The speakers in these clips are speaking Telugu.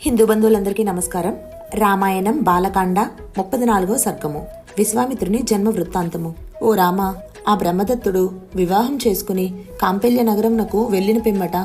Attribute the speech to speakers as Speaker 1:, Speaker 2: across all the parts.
Speaker 1: హిందూ బంధువులందరికీ నమస్కారం. రామాయణం బాలకాండ ముప్పది నాలుగో సర్గము. విశ్వామిత్రుని జన్మ వృత్తాంతము. ఓ రామ ఆ బ్రహ్మదత్తుడు వివాహం చేసుకుని కాంపెల్య నగరంనకు వెళ్ళిన పిమ్మట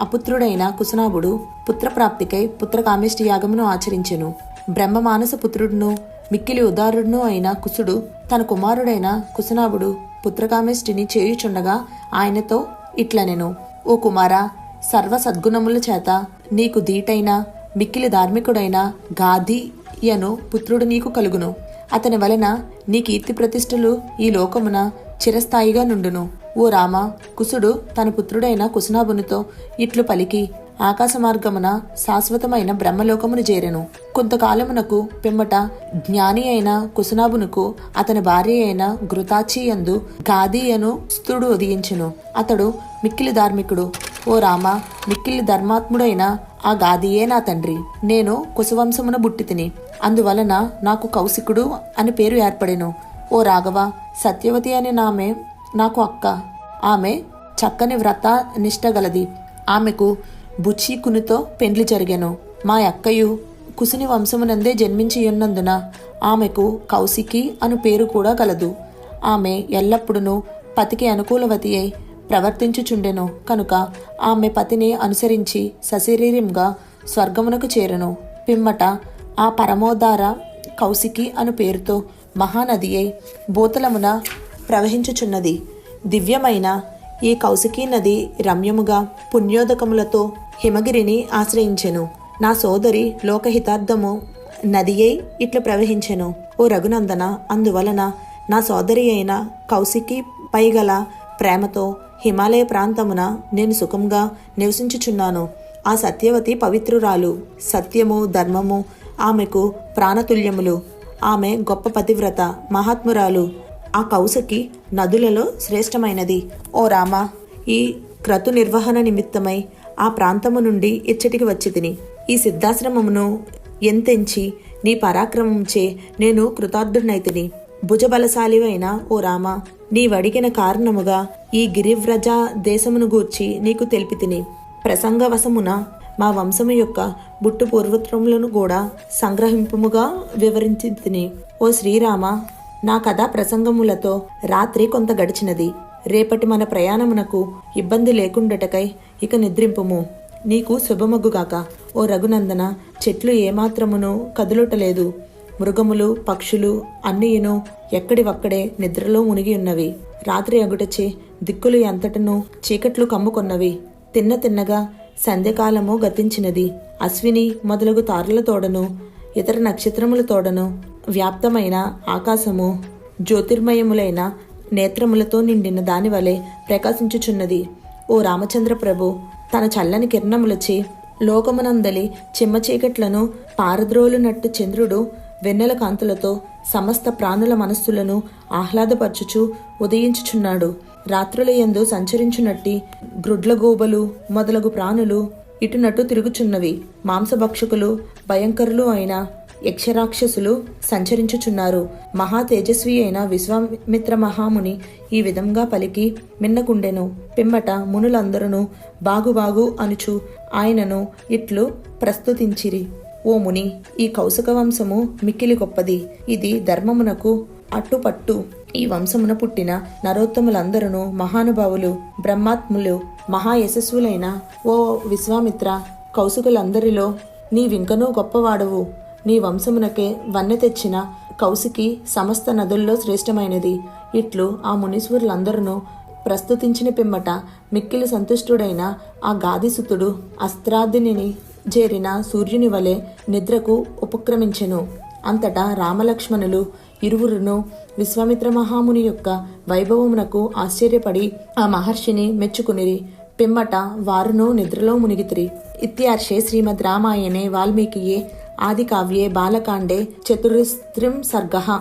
Speaker 1: అపుత్రుడైన కుసునాభుడు పుత్రప్రాప్తికై పుత్రకామేష్టి యాగమును ఆచరించెను. బ్రహ్మ మానస పుత్రుడును మిక్కిలి ఉదారుడును అయిన కుసుడు తన కుమారుడైన కుసునాభుడు పుత్రకామేష్టిని చేయుచుండగా ఆయనతో ఇట్లనెను. ఓ కుమారా సర్వ సద్గుణముల చేత నీకు దీటైన మిక్కిలి ధార్మికుడైన గాధీయను పుత్రుడు నీకు కలుగును. అతని వలన నీ కీర్తి ప్రతిష్టలు ఈ లోకమున చిరస్థాయిగా నుండును. ఓ రామ కుసుడు తన పుత్రుడైన కుసునాభునితో ఇట్లు పలికి ఆకాశ మార్గమున శాశ్వతమైన బ్రహ్మలోకమును చేరెను. కొంతకాలమునకు పిమ్మట జ్ఞాని అయిన కుసునాభునకు అతని భార్య అయిన ఘృతాచి యందు గాది స్థుడు ఉదయించును. అతడు మిక్కిలి ధార్మికుడు. ఓ రామ మిక్కిలి ధర్మాత్ముడైన ఆ గాదియే నా తండ్రి. నేను కుశవంశమున బుట్టితిని. అందువలన నాకు కౌశికుడు అని పేరు ఏర్పడెను. ఓ రాఘవ సత్యవతి అనే నామె నాకు అక్క. ఆమె చక్కని వ్రత నిష్టగలది. ఆమెకు బుచ్చీకునితో పెండ్లి జరిగాను. మా అక్కయు కుసుని వంశమునందే జన్మించియున్నందున ఆమెకు కౌశికి అను పేరు కూడా కలదు ఆమె ఎల్లప్పుడూ పతికి అనుకూలవతి అయి ప్రవర్తించుచుండెను. కనుక ఆమె పతిని అనుసరించి సశరీరంగా స్వర్గమునకు చేరెను. పిమ్మట ఆ పరమోదార కౌశికి అను పేరుతో మహానది అయి భూతలమున ప్రవహించుచున్నది. దివ్యమైన ఈ కౌశికీ నది రమ్యముగా పుణ్యోదకములతో హిమగిరిని ఆశ్రయించెను. నా సోదరి లోకహితార్థము నదియై ఇట్లా ప్రవహించెను. ఓ రఘునందన అందువలన నా సోదరి అయిన కౌశికి పైగల ప్రేమతో హిమాలయ ప్రాంతమున నేను సుఖంగా నివసించుచున్నాను. ఆ సత్యవతి పవిత్రురాలు సత్యము ధర్మము ఆమెకు ప్రాణతుల్యములు. ఆమె గొప్ప పతివ్రత మహాత్మురాలు. ఆ కౌసకి నదులలో శ్రేష్టమైనది. ఓ రామ ఈ క్రతు నిర్వహణ నిమిత్తమై ఆ ప్రాంతము నుండి ఇచ్చటికి వచ్చి తిని ఈ సిద్ధాశ్రమమును ఎంతెంచి నీ పరాక్రమంచే నేను కృతార్థుడనైతిని భుజబలశాలివైన ఓ రామ నీవడిగిన కారణముగా ఈ గిరివ్రజ దేశమును గూర్చి నీకు తెలిపి తిని ప్రసంగవశమున మా వంశము యొక్క బుట్టు పూర్వత్వములను కూడా సంగ్రహింపుముగా వివరించి తిని ఓ శ్రీరామ నా కథ ప్రసంగములతో రాత్రి కొంత గడిచినది. రేపటి మన ప్రయాణమునకు ఇబ్బంది లేకుండటకై ఇక నిద్రింపుము. నీకు శుభమగ్గుగాక. ఓ రఘునందన చెట్లు ఏమాత్రమును కదులుటలేదు. మృగములు పక్షులు అన్నీయును ఎక్కడివక్కడే నిద్రలో మునిగి ఉన్నవి. రాత్రి అగుటచే దిక్కులు ఎంతటను చీకట్లు కమ్ముకొన్నవి. తిన్న తిన్నగా సంధ్యకాలము గతించినది. అశ్విని మొదలగు తారల తోడను ఇతర నక్షత్రముల తోడను వ్యాప్తమైన ఆకాశము జ్యోతిర్మయములైన నేత్రములతో నిండిన దానివలె ప్రకాశించుచున్నది. ఓ రామచంద్ర ప్రభు తన చల్లని కిరణములచే లోకమునందలి చిమ్మ చీకట్లను పారద్రోలునట్టు చంద్రుడు వెన్నెల కాంతులతో సమస్త ప్రాణుల మనస్సులను ఆహ్లాదపరచుచు ఉదయించుచున్నాడు. రాత్రుల యందు సంచరించునట్టి గ్రుడ్లగూబలు మొదలగు ప్రాణులు ఇటునటు తిరుగుచున్నవి. మాంసభక్షకులు భయంకరులు అయిన యక్షరాక్షసులు సంచరించుచున్నారు. మహా తేజస్వి అయిన విశ్వామిత్ర మహాముని ఈ విధంగా పలికి మిన్నకుండెను. పిమ్మట మునులందరూ బాగు బాగు అనుచు ఆయనను ఇట్లు ప్రస్తుతించిరి. ఓ ముని ఈ కౌశక వంశము మిక్కిలి గొప్పది. ఇది ధర్మమునకు అట్టుపట్టు ఈ వంశమున పుట్టిన నరోత్తములందరూ మహానుభావులు బ్రహ్మాత్ములు మహాయశస్సులైన ఓ విశ్వామిత్ర కౌశికులందరిలో నీవింకనూ గొప్పవాడవు. నీ వంశమునకే వన్నె తెచ్చిన కౌశికి సమస్త నదుల్లో శ్రేష్టమైనది. ఇట్లు ఆ మునీశ్వరులందరూ ప్రస్తుతించిన పిమ్మట మిక్కిలి సంతుష్టుడైన ఆ గాదిసుతుడు అస్త్రాదిని చేరిన సూర్యుని వలె నిద్రకు ఉపక్రమించెను. అంతటా రామలక్ష్మణులు ఇరువురును విశ్వామిత్ర మహాముని యొక్క వైభవమునకు ఆశ్చర్యపడి ఆ మహర్షిని మెచ్చుకునిరి. పిమ్మట వారును నిద్రలో మునిగితిరి. ఇత్యార్షే శ్రీమద్ రామాయణే వాల్మీకియే ఆదికావ్యే బాలకాండే చతురస్త్రిం సర్గ.